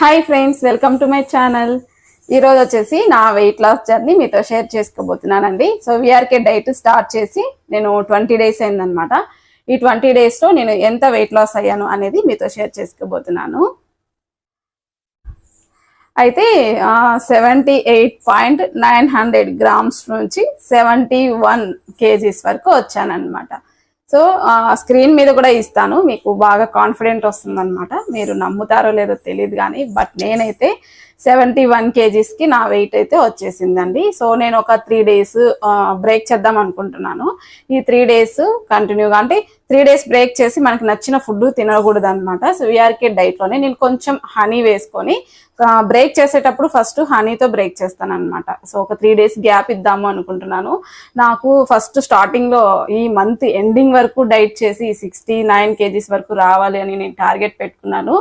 Hi friends welcome to my channel ఈరోజు వచ్చేసి నా వెయిట్ లాస్ జర్నీ మీతో షేర్ చేసుకోబోతున్నానండి. సో విఆర్కే డైట్ స్టార్ట్ చేసి నేను ట్వంటీ డేస్ అయిందనమాట ఈ ట్వంటీ డేస్లో నేను ఎంత వెయిట్ లాస్ అయ్యాను అనేది మీతో షేర్ చేసుకోబోతున్నాను. అయితే seventy eight point nine hundred grams నుంచి సెవెంటీ వన్ కేజీస్ వరకు వచ్చానమాట సో స్క్రీన్ మీద కూడా ఇస్తాను. మీకు బాగా కాన్ఫిడెంట్ వస్తుందన్నమాట. మీరు నమ్ముతారో లేదో తెలియదు కానీ బట్ నేనైతే సెవెంటీ వన్ కేజీస్కి నా వెయిట్ అయితే వచ్చేసిందండి. సో నేను ఒక త్రీ డేస్ బ్రేక్ చేద్దాం అనుకుంటున్నాను. ఈ త్రీ డేస్ కంటిన్యూగా అంటే త్రీ డేస్ బ్రేక్ చేసి మనకి నచ్చిన ఫుడ్ తినకూడదు అనమాట సో వీఆర్కే డైట్లోనే నేను కొంచెం హనీ వేసుకొని బ్రేక్ చేసేటప్పుడు ఫస్ట్ హనీతో బ్రేక్ చేస్తాను అనమాట సో ఒక త్రీ డేస్ గ్యాప్ ఇద్దాము అనుకుంటున్నాను. నాకు ఫస్ట్ స్టార్టింగ్లో ఈ మంత్ ఎండింగ్ వరకు డైట్ చేసి సిక్స్టీ నైన్ కేజీస్ వరకు రావాలి అని నేను టార్గెట్ పెట్టుకున్నాను.